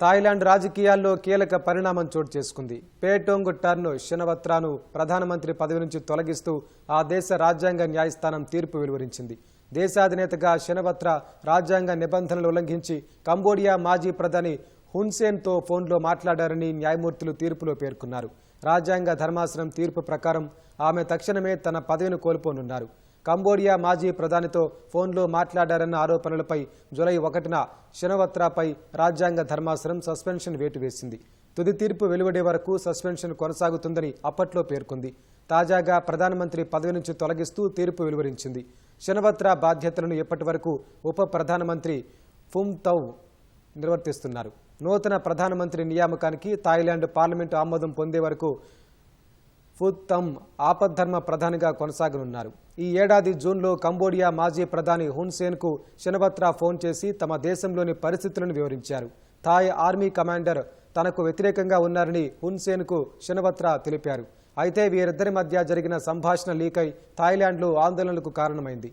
Thailand రాజకీయాల్లో కీలక పరిణామం చోటు చేసుకుంది. పేటోంగ్ టర్న్ శనవత్రాను ప్రధానమంత్రి పదవి నుంచి తొలగిస్తూ ఆ దేశ రాజ్యాంగ న్యాయస్థానం తీర్పు వెలువరించింది. దేశాధినేతగా శనవత్ర రాజ్యాంగ నిబంధనలు ఉల్లంఘించి కంబోడియా మాజీ ప్రధాని హున్సేన్తో ఫోన్లో మాట్లాడారని న్యాయమూర్తులు తీర్పులో పేర్కొన్నారు. రాజ్యాంగ ధర్మాసనం తీర్పు ప్రకారం ఆమె తక్షణమే తన పదవిని కోల్పోనున్నారు. కంబోడియా మాజీ ప్రధానితో ఫోన్లో మాట్లాడారన్న ఆరోపణలపై జులై ఒకటిన శనవత్రాపై రాజ్యాంగ ధర్మాసనం సస్పెన్షన్ వేటు వేసింది తుది తీర్పు వెలువడే వరకు సస్పెన్షన్ కొనసాగుతుందని అప్పట్లో పేర్కొంది. తాజాగా ప్రధానమంత్రి పదవి నుంచి తొలగిస్తూ తీర్పు వెలువరించింది. శనవత్ర బాధ్యతలను ఇప్పటి వరకు ఉప ప్రధానమంత్రి ఫుమ్తౌ నిర్వర్తిస్తున్నారు. నూతన ప్రధానమంత్రి నియామకానికి థాయిలాండ్ పార్లమెంటు ఆమోదం పొందే వరకు ఫుత్తమ్ ఆపద్ధర్మ ప్రధానిగా కొనసాగనున్నారు. ఈ ఏడాది జూన్లో కంబోడియా మాజీ ప్రధాని హున్సేన్కు షినవత్రా ఫోన్ చేసి తమ దేశంలోని పరిస్థితులను వివరించారు. థాయ్ ఆర్మీ కమాండర్ తనకు వ్యతిరేకంగా ఉన్నారని హున్సేన్కు షినవత్రా తెలిపారు. అయితే వీరిద్దరి మధ్య జరిగిన సంభాషణ లీకై థాయిలాండ్లో ఆందోళనలకు కారణమైంది.